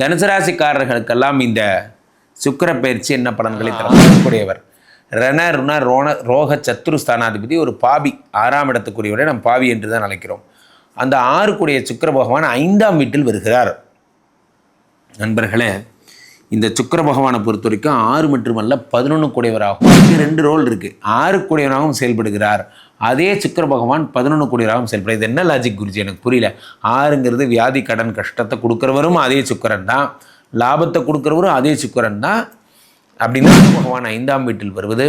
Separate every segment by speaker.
Speaker 1: தனுசு ராசிக்காரர்களுக்கெல்லாம் இந்த சுக்கர பயிற்சி என்ன பலன்களை தரக்கூடியவர் ரண ருண ரோண ரோக சத்துரு ஸ்தானாதிபதி ஒரு பாவி ஆறாம் இடத்துக்குரியவரை நம் பாவி என்று தான் அழைக்கிறோம். அந்த ஆறுக்குடைய சுக்கர பகவான் ஐந்தாம் வீட்டில் வருகிறார். நண்பர்களே இந்த சுக்கிர பகவானை பொறுத்த வரைக்கும் ஆறு மட்டுமல்ல பதினொன்று கூடியவராகும் இதுக்கு ரெண்டு ரோல் இருக்குது ஆறு கூடியவராகவும் செயல்படுகிறார். அதே சுக்கிர பகவான் பதினொன்று கூடியவராகவும் செயல்படுற இது என்ன லாஜிக் குருஜி? எனக்கு புரியல. ஆறுங்கிறது வியாதி கடன் கஷ்டத்தை கொடுக்குறவரும் அதே சுக்கரன் தான். லாபத்தை கொடுக்குறவரும் அதே சுக்கரன் தான். அப்படின்னா பகவான் ஐந்தாம் வீட்டில் வருவது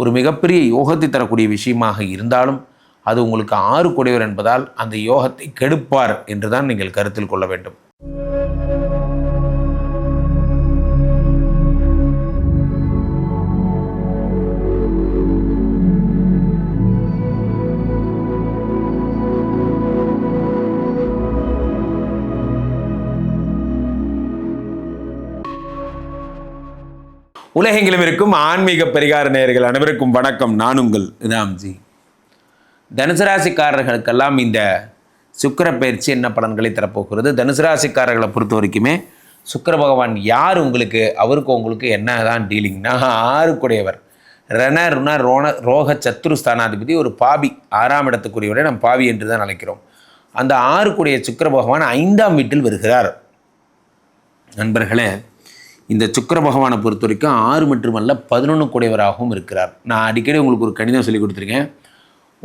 Speaker 1: ஒரு மிகப்பெரிய யோகத்தை தரக்கூடிய விஷயமாக இருந்தாலும் அது உங்களுக்கு ஆறு கூடியவர் என்பதால் அந்த யோகத்தை கெடுப்பார் என்று தான் நீங்கள் கருத்தில் கொள்ள வேண்டும். உலகெங்கிலும் இருக்கும் ஆன்மீக பரிகார நேயர்கள் அனைவருக்கும் வணக்கம். நான் உங்கள் ராம்ஜி. தனுசு ராசிக்காரர்களுக்கெல்லாம் இந்த சுக்கிர பயிற்சி என்ன பலன்களை தரப்போகிறது? தனுசு ராசிக்காரர்களை பொறுத்த வரைக்குமே சுக்கர பகவான் யார் உங்களுக்கு அவருக்கு உங்களுக்கு என்ன தான் டீலிங்னா ஆறுக்குடையவர். ரண ருண ரோண ரோக சத்துரு ஸ்தானாதிபதி ஒரு பாவி ஆறாம் இடத்துக்குரியவரை நம் பாவி என்று தான் அழைக்கிறோம். அந்த ஆறுக்குடைய சுக்கர பகவான் ஐந்தாம் வீட்டில் வருகிறார். நண்பர்களே இந்த சுக்கர பகவானை பொறுத்த வரைக்கும் ஆறு மட்டுமல்ல பதினொன்று கூடியவராகவும் இருக்கிறார். நான் அடிக்கடி உங்களுக்கு ஒரு கணிதம் சொல்லி கொடுத்துருக்கேன்.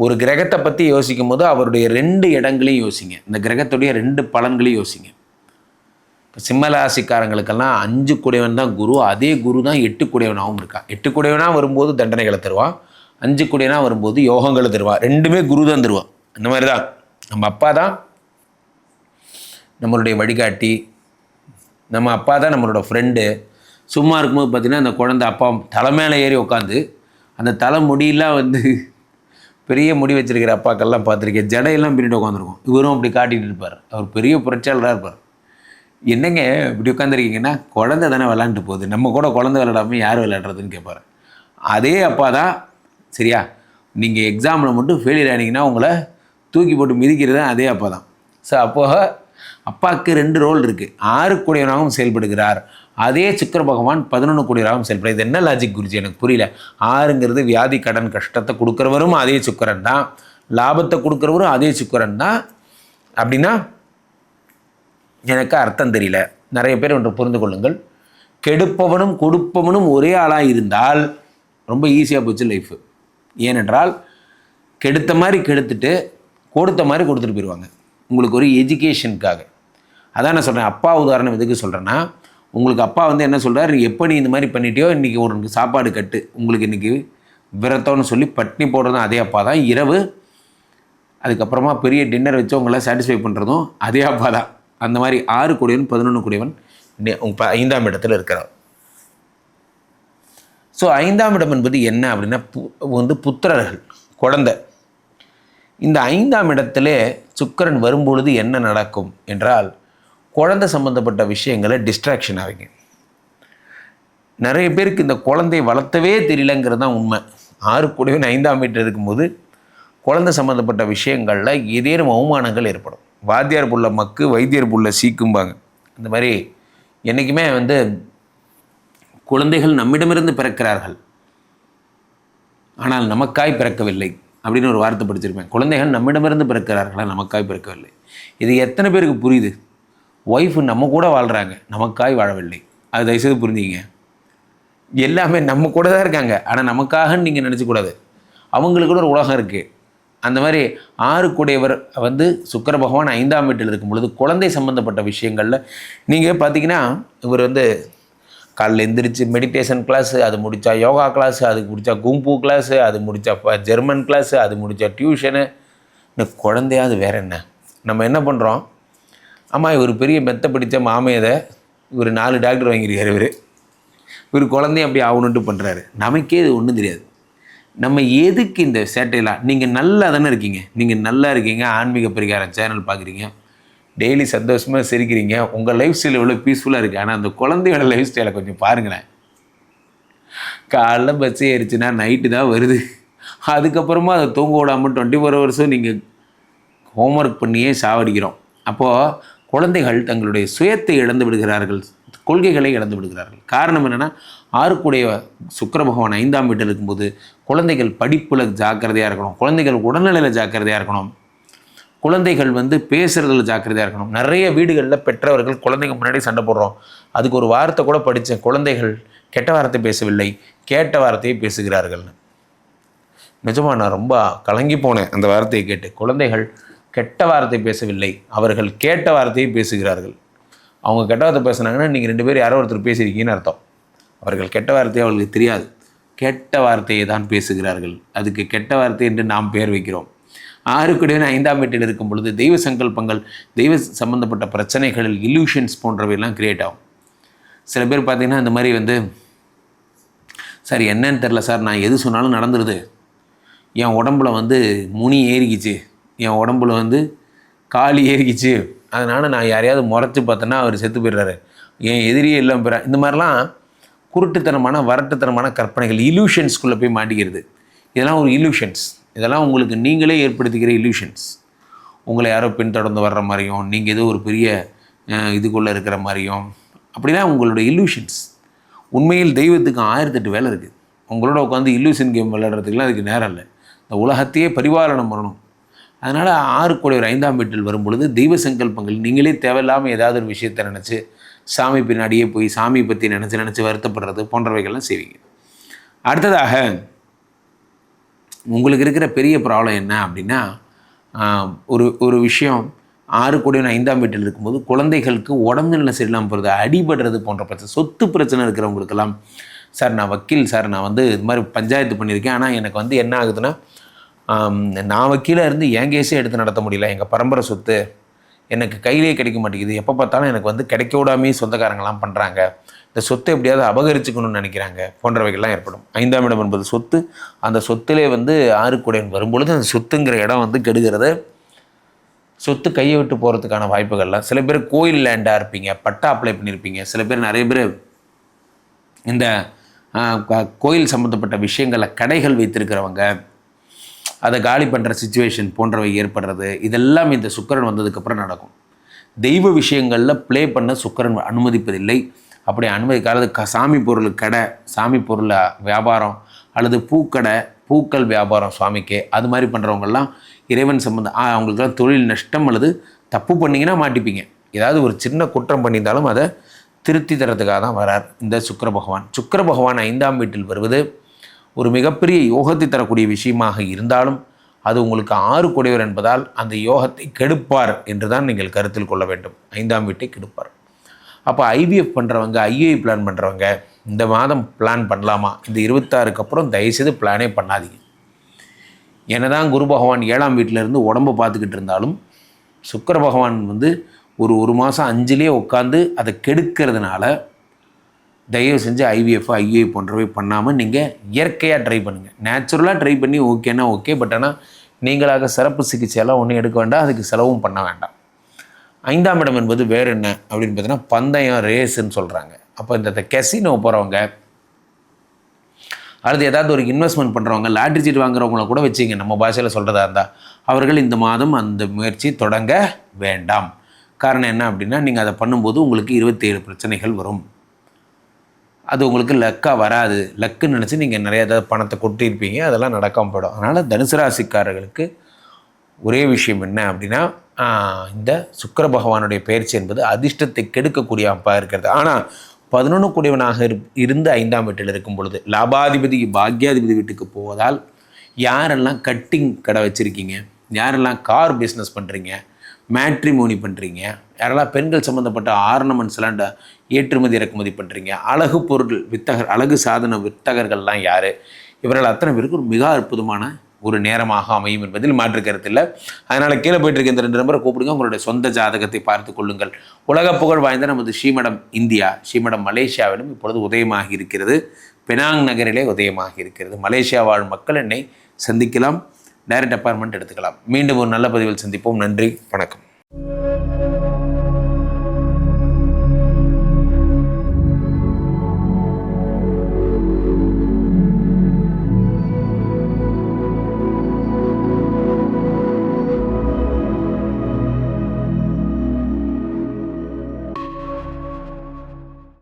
Speaker 1: ஒரு கிரகத்தை பற்றி யோசிக்கும் போது அவருடைய ரெண்டு இடங்களையும் யோசிங்க. இந்த கிரகத்துடைய ரெண்டு பலன்களையும் யோசிங்க. இப்போ சிம்மராசிக்காரங்களுக்கெல்லாம் அஞ்சு குடையவன் தான் குரு அதே குரு தான் எட்டு குடையவனாகவும் இருக்கான். எட்டு குடையவனாக வரும்போது தண்டனைகளை தருவான் அஞ்சு குடையனாக வரும்போது யோகங்களை தருவான் ரெண்டுமே குரு தான் தருவான் அந்த மாதிரி தான் நம்ம அப்பா தான் நம்மளுடைய வழிகாட்டி நம்ம அப்பா தான் நம்மளோட ஃப்ரெண்டு சும்மா இருக்கும்போது பார்த்தீங்கன்னா அந்த குழந்தை அப்பா தலை மேலே ஏறி உட்காந்து அந்த தலை முடியெல்லாம் வந்து பெரிய முடி வச்சிருக்கிற அப்பாக்கெல்லாம் பார்த்துருக்கேன். ஜடையெல்லாம் பின்னிட்டு உட்காந்துருக்கும் இவரும் அப்படி காட்டிகிட்டு இருப்பார். அவர் பெரிய புரட்சியாளராக இருப்பார். என்னங்க இப்படி உட்காந்துருக்கீங்கன்னா குழந்தை தானே விளாண்டுட்டு போகுது. நம்ம கூட குழந்தை விளையாடாமல் யார் விளையாடுறதுன்னு கேட்பார் அதே அப்பா தான் சரியா? நீங்கள் எக்ஸாமில் மட்டும் ஃபெயிலியர் ஆனீங்கன்னா உங்களை தூக்கி போட்டு மிதிக்கிறது தான் அதே அப்பா தான். ஸோ அப்போது அப்பாவுக்கு ரெண்டு ரோல் இருக்குது ஆறு கூடியவனாகவும் செயல்படுகிறார். அதே சுக்கிர பகவான் பதினொன்று கூடியவராகவும் செயல்படுகிறது இது என்ன லாஜிக் குருஜி? எனக்கு புரியல. ஆறுங்கிறது வியாதி கடன் கஷ்டத்தை கொடுக்குறவரும் அதே சுக்கரன் தான். லாபத்தை கொடுக்குறவரும் அதே சுக்கரன் தான். அப்படின்னா எனக்கு அர்த்தம் தெரியல. நிறைய பேர் ஒன்று புரிந்து கொள்ளுங்கள். கெடுப்பவனும் கொடுப்பவனும் ஒரே ஆளாக இருந்தால் ரொம்ப ஈஸியாக போச்சு லைஃபு ஏனென்றால் கெடுத்த மாதிரி கெடுத்துட்டு கொடுத்த மாதிரி கொடுத்துட்டு போயிடுவாங்க உங்களுக்கு ஒரு எஜுகேஷனுக்காக அதான் நான் சொல்கிறேன் அப்பா உதாரணம் எதுக்கு சொல்கிறேன்னா உங்களுக்கு அப்பா வந்து என்ன சொல்கிறார் எப்போ நீ இந்த மாதிரி பண்ணிட்டியோ இன்றைக்கி உனக்கு சாப்பாடு கட்டு. உங்களுக்கு இன்றைக்கி விரத்தம்னு சொல்லி பட்னி போடுறதும் அதே அப்பா தான். இரவு அதுக்கப்புறமா பெரிய டின்னர் வச்சு உங்களை சாட்டிஸ்ஃபை பண்ணுறதும் அதே அப்பா தான். அந்த மாதிரி ஆறு கூடியவன் பதினொன்று கூடியவன் ப- ஐந்தாம் இடத்துல இருக்கிறார். ஸோ ஐந்தாம் இடம் என்பது என்ன அப்படின்னா பு- வந்து புத்திரர்கள் குழந்தை. இந்த ஐந்தாம் இடத்திலே சுக்கிரன் வரும்பொழுது என்ன நடக்கும் என்றால் குழந்தை சம்மந்தப்பட்ட விஷயங்களை டிஸ்ட்ராக்ஷன் ஆவீங்க. நிறைய பேருக்கு இந்த குழந்தையை வளர்த்தவே தெரியலங்கிறது தான் உண்மை. ஆறு கூடவே ஐந்தாம் வீட்டில் இருக்கும்போது குழந்தை சம்மந்தப்பட்ட விஷயங்களில் ஏதேனும் அவமானங்கள் ஏற்படும். வாத்தியார் புள்ள மக்கு வைத்தியர் புள்ள சீக்கும்பாங்க. இந்த மாதிரி என்றைக்குமே வந்து குழந்தைகள் நம்மிடமிருந்து பிறக்கிறார்கள். ஆனால் நமக்காய் பிறக்கவில்லை அப்படின்னு ஒரு வார்த்தை படிச்சிருப்பேன். குழந்தைகள் நம்மிடமிருந்து பிறக்கிறார்களா? நமக்காய் பிறக்கவில்லை. இது எத்தனை பேருக்கு புரியுது? ஒய்ஃபு நம்ம கூட வாழ்கிறாங்க நமக்காய் வாழவில்லை. அது தயவுசெய்து புரிஞ்சுங்க எல்லாமே நம்ம கூட தான் இருக்காங்க. ஆனால் நமக்காகன்னு நீங்கள் நினச்சக்கூடாது அவங்களுக்கு கூட ஒரு உலகம் இருக்குது அந்த மாதிரி ஆறு கூடையவர் வந்து சுக்கிர பகவான் ஐந்தாம் வீட்டில் இருக்கும் பொழுது குழந்தை சம்மந்தப்பட்ட விஷயங்களில் நீங்கள் பார்த்தீங்கன்னா இவர் வந்து காலைல எந்திரிச்சு மெடிடேஷன் கிளாஸு அது முடித்தா யோகா கிளாஸு அது முடித்தா கும்பு கிளாஸு அது முடித்தா ஜெர்மன் கிளாஸு அது முடித்தா டியூஷனு இந்த குழந்தையாவது வேற என்ன? நம்ம என்ன பண்ணுறோம் அம்மா இவர் பெரிய மெத்த பிடித்த மாமையதை இவர் நாலு டாக்டர் வாங்கியிருக்காரு இவர். இவர் குழந்தையும் அப்படி ஆகணுன்ட்டு பண்ணுறாரு நமக்கே இது ஒன்றும் தெரியாது. நம்ம எதுக்கு இந்த சேட்டையெல்லாம்? நீங்கள் நல்லா தானே இருக்கீங்க. நீங்கள் நல்லா இருக்கீங்க. ஆன்மீக பரிகாரம் சேனல் பார்க்குறீங்க. டெய்லி சந்தோஷமாக சிரிக்கிறீங்க. உங்கள் லைஃப் ஸ்டைல் எவ்வளோ பீஸ்ஃபுல்லாக இருக்குது ஆனால் அந்த குழந்தையோட லைஃப் ஸ்டைலை கொஞ்சம் பாருங்களேன். காலைல பஸ் ஏறிச்சுன்னா நைட்டு தான் வருது. அதுக்கப்புறமா அதை தூங்க விடாமல் டுவெண்ட்டி ஃபோர் ஹவர்ஸும் நீங்கள் ஹோம்ஒர்க் பண்ணியே சாவடிக்கிறோம். அப்போது குழந்தைகள் தங்களுடைய சுயத்தை இழந்து விடுகிறார்கள் கொள்கைகளை இழந்து விடுகிறார்கள். காரணம் என்னென்னா ஆறுக்குடைய சுக்கர பகவான் ஐந்தாம் வீட்டில் இருக்கும்போது குழந்தைகள் படிப்பில் ஜாக்கிரதையாக இருக்கணும். குழந்தைகள் உடல்நிலையில் ஜாக்கிரதையாக இருக்கணும். குழந்தைகள் வந்து பேசுகிறதுல ஜாக்கிரதையாக இருக்கணும். நிறைய வீடுகளில் பெற்றவர்கள் குழந்தைங்க முன்னாடி சண்டை போடுறோம். அதுக்கு ஒரு வார்த்தை கூட படித்தேன் குழந்தைகள் கெட்ட வார்த்தை பேசவில்லை கேட்ட வார்த்தையை பேசுகிறார்கள்னு நிஜமாக நான் ரொம்ப கலங்கி போனேன் அந்த வார்த்தையை கேட்டு. குழந்தைகள் கெட்ட வார்த்தை பேசவில்லை. அவர்கள் கேட்ட வார்த்தையை பேசுகிறார்கள். அவங்க கெட்ட வார்த்தை பேசுனாங்கன்னா நீங்கள் ரெண்டு பேரும் யாரோ ஒருத்தர் பேசியிருக்கீங்கன்னு அர்த்தம். அவர்கள் கெட்ட வார்த்தையை அவர்களுக்கு தெரியாது. கெட்ட வார்த்தையை தான் பேசுகிறார்கள். அதுக்கு கெட்ட வார்த்தை என்று நாம் பெயர் வைக்கிறோம். ஆறுக்குடையவன் ஐந்தாம் வீட்டில் இருக்கும் பொழுது தெய்வ சங்கல்பங்கள் தெய்வ சம்பந்தப்பட்ட பிரச்சனைகளில் இல்யூஷன்ஸ் போன்றவையெல்லாம் கிரியேட் ஆகும். சில பேர் பார்த்தீங்கன்னா இந்த மாதிரி வந்து சார் என்னன்னு தெரில சார். நான் எது சொன்னாலும் நடந்துருது. என் உடம்புல வந்து முனி ஏறிக்கிச்சு. என் உடம்புல வந்து காலி ஏறிக்கிச்சு. அதனால் நான் யாரையாவது முறைச்சி பார்த்தேன்னா அவர் செத்து போயிடுறாரு. என் எதிரியே இல்லாமல் போயிடா இந்த மாதிரிலாம் குருட்டுத்தனமான வரட்டுத்தனமான கற்பனைகள் இல்யூஷன்ஸ்குள்ளே போய் மாட்டிக்கிறது. இதெல்லாம் ஒரு இல்யூஷன்ஸ் இதெல்லாம் உங்களுக்கு நீங்களே ஏற்படுத்திக்கிற இல்யூஷன்ஸ் உங்களை யாரோ பின்தொடர்ந்து வர்ற மாதிரியும் நீங்கள் ஏதோ ஒரு பெரிய இதுக்குள்ளே இருக்கிற மாதிரியும். அப்படிலாம் உங்களுடைய இல்யூஷன்ஸ் உண்மையில் தெய்வத்துக்கு ஆயிரத்தெட்டு வேலை இருக்குது உங்களோட உட்காந்து இல்லூஷன் கேம் விளையாடுறதுக்குலாம் அதுக்கு நேரம் இல்லை. இந்த உலகத்தையே பரிபாலனம் பண்ணணும். அதனால் ஆறு கோடி ஒரு ஐந்தாம் வீட்டில் வரும்பொழுது தெய்வ சங்கல்பங்கள் நீங்களே தேவையில்லாமல் ஏதாவது ஒரு விஷயத்தை நினச்சி சாமி பின்னாடியே போய் சாமி பற்றி நினச்சி நினச்சி வருத்தப்படுறது போன்றவைகள்லாம் செய்வீங்க. அடுத்ததாக உங்களுக்கு இருக்கிற பெரிய ப்ராப்ளம் என்ன அப்படின்னா ஒரு ஒரு விஷயம் ஆறு கோடி ஐந்தாம் வீட்டில் இருக்கும்போது குழந்தைகளுக்கு உடம்பு நிலை சரியில்லாமல் போகிறது அடிபடுறது போன்ற பிரச்சனை சொத்து பிரச்சனை இருக்கிறவங்களுக்கெல்லாம் சார் நான் வக்கீல் சார் நான் வந்து இது மாதிரி பஞ்சாயத்து பண்ணியிருக்கேன். ஆனால் எனக்கு வந்து என்ன ஆகுதுன்னா நான் வக்கீலாக இருந்து என் கேஸே எடுத்து நடத்த முடியல. எங்கள் பரம்பரை சொத்து எனக்கு கையிலே கிடைக்க மாட்டேங்குது. எப்போ பார்த்தாலும் எனக்கு வந்து கிடைக்க விடாமே சொந்தக்காரங்களாம் பண்ணுறாங்க இந்த சொத்தை எப்படியாவது அபகரிச்சுக்கணும்னு நினைக்கிறாங்க. போன்றவைகள்லாம் ஏற்படும். ஐந்தாம் இடம் என்பது சொத்து. அந்த சொத்திலே வந்து ஆறுக்குடையன் வரும்பொழுது அந்த சொத்துங்கிற இடம் வந்து கெடுகிறது. சொத்து கையை விட்டு போகிறதுக்கான வாய்ப்புகள்லாம். சில பேர் கோயில் லேண்டாக இருப்பீங்க. பட்டா அப்ளை பண்ணியிருப்பீங்க சில பேர் நிறைய பேர் இந்த கோயில் சம்மந்தப்பட்ட விஷயங்களில் கடைகள் வைத்திருக்கிறவங்க. அதை காலி பண்ணுற சுச்சுவேஷன் போன்றவை ஏற்படுறது இதெல்லாம் இந்த சுக்கரன் வந்ததுக்கப்புறம் நடக்கும். தெய்வ விஷயங்களில் ப்ளே பண்ண சுக்கிரன் அனுமதிப்பதில்லை. அப்படி அனுமதிக்காத க சாமி பொருள் கடை சாமி பொருள் வியாபாரம் அல்லது பூக்கடை பூக்கள் வியாபாரம் சுவாமிக்கு. அது மாதிரி பண்ணுறவங்கெல்லாம் இறைவன் சம்மந்தம் அவங்களுக்குலாம் அவங்களுக்கெல்லாம் தொழில் நஷ்டம் அல்லது தப்பு பண்ணிங்கன்னா மாட்டிப்பீங்க. ஏதாவது ஒரு சின்ன குற்றம் பண்ணியிருந்தாலும் அதை திருத்தி தரத்துக்காக தான் வரார் இந்த சுக்கர பகவான். சுக்கர பகவான் ஐந்தாம் வீட்டில் வருவது ஒரு மிகப்பெரிய யோகத்தை தரக்கூடிய விஷயமாக இருந்தாலும் அது உங்களுக்கு ஆறு கொடையவர் என்பதால் அந்த யோகத்தை கெடுப்பார் என்று தான் நீங்கள் கருத்தில் கொள்ள வேண்டும். ஐந்தாம் வீட்டை கெடுப்பார். அப்போ ஐவிஎஃப் பண்ணுறவங்க ஐஏஐ பிளான் பண்ணுறவங்க இந்த மாதம் பிளான் பண்ணலாமா? இந்த இருபத்தாறுக்கு அப்புறம் தயவுசெய்து பிளானே பண்ணாதீங்க. என்னதான் குரு பகவான் ஏழாம் வீட்டில் இருந்து பார்த்துக்கிட்டு இருந்தாலும் சுக்கர பகவான் வந்து ஒரு ஒரு மாதம் அஞ்சுலேயே உட்காந்து அதை கெடுக்கிறதுனால தயவு செஞ்சு ஐவிஎஃப் ஐஏ போன்றவை பண்ணாமல் நீங்கள் இயற்கையாக ட்ரை பண்ணுங்கள் நேச்சுரலாக ட்ரை பண்ணி ஓகேனா ஓகே பட் ஆனால் நீங்களாக சிறப்பு சிகிச்சையெல்லாம் ஒன்றும் எடுக்க வேண்டாம் அதுக்கு செலவும் பண்ண வேண்டாம். ஐந்தாம் இடம் என்பது வேறு என்ன அப்படின்னு பார்த்தீங்கன்னா பந்தயம் ரேஸுன்னு சொல்கிறாங்க அப்போ இந்த கெசினோ போகிறவங்க அல்லது ஏதாவது ஒரு இன்வெஸ்ட்மெண்ட் பண்ணுறவங்க லாட்ரி சீட் வாங்குறவங்கள கூட வச்சுங்க. நம்ம பாஷையில் சொல்கிறதா இருந்தால் அவர்கள் இந்த மாதம் அந்த முயற்சி தொடங்க வேண்டாம். காரணம் என்ன அப்படின்னா நீங்கள் அதை பண்ணும்போது உங்களுக்கு இருபத்தேழு பிரச்சனைகள் வரும். அது உங்களுக்கு லக்காக வராது. லக்குன்னு நினச்சி நீங்கள் நிறைய ஏதாவது பணத்தை கொட்டியிருப்பீங்க அதெல்லாம் நடக்காமல் போயிடும். அதனால் தனுசு ராசிக்காரர்களுக்கு ஒரே விஷயம் என்ன அப்படின்னா இந்த சுக்கர பகவானுடைய பயிற்சி என்பது அதிர்ஷ்டத்தை கெடுக்கக்கூடிய அமைப்பாக இருக்கிறது. ஆனால் பதினொன்று கூடியவனாக இரு இருந்து ஐந்தாம் வீட்டில் இருக்கும் பொழுது லாபாதிபதி பாக்யாதிபதி வீட்டுக்கு போவதால் யாரெல்லாம் கட்டிங் கடை வச்சுருக்கீங்க யாரெல்லாம் கார் பிஸ்னஸ் பண்ணுறீங்க மேட்ரிமோனி பண்ணுறீங்க யாரெல்லாம் பெண்கள் சம்மந்தப்பட்ட ஆர்னமெண்ட்ஸ்லாம் ஏற்றுமதி இறக்குமதி பண்ணுறீங்க அழகு பொருள் வித்தகர் அழகு சாதன வித்தகர்கள்லாம் யார்? இவர்கள் அத்தனை பேருக்கு ஒரு மிக அற்புதமான ஒரு நேரமாக அமையும் என்பதில் மாற்று கருத்தில்லை அதனால் கீழே போயிட்டு இருக்க இந்த ரெண்டு நம்பரை கூப்பிடுங்க. உங்களுடைய சொந்த ஜாதகத்தை பார்த்து கொள்ளுங்கள். உலக புகழ் வாய்ந்த நமது ஸ்ரீமடம் இந்தியா ஸ்ரீமடம் மலேசியாவிலும் இப்பொழுது உதயமாகி இருக்கிறது. பெனாங் நகரிலே உதயமாகி இருக்கிறது. மலேசியா வாழும் மக்கள் என்னை சந்திக்கலாம். டைரக்ட் அப்பாயின்மெண்ட் எடுத்துக்கலாம். மீண்டும் ஒரு நல்ல பதிவில் சந்திப்போம். நன்றி. வணக்கம்.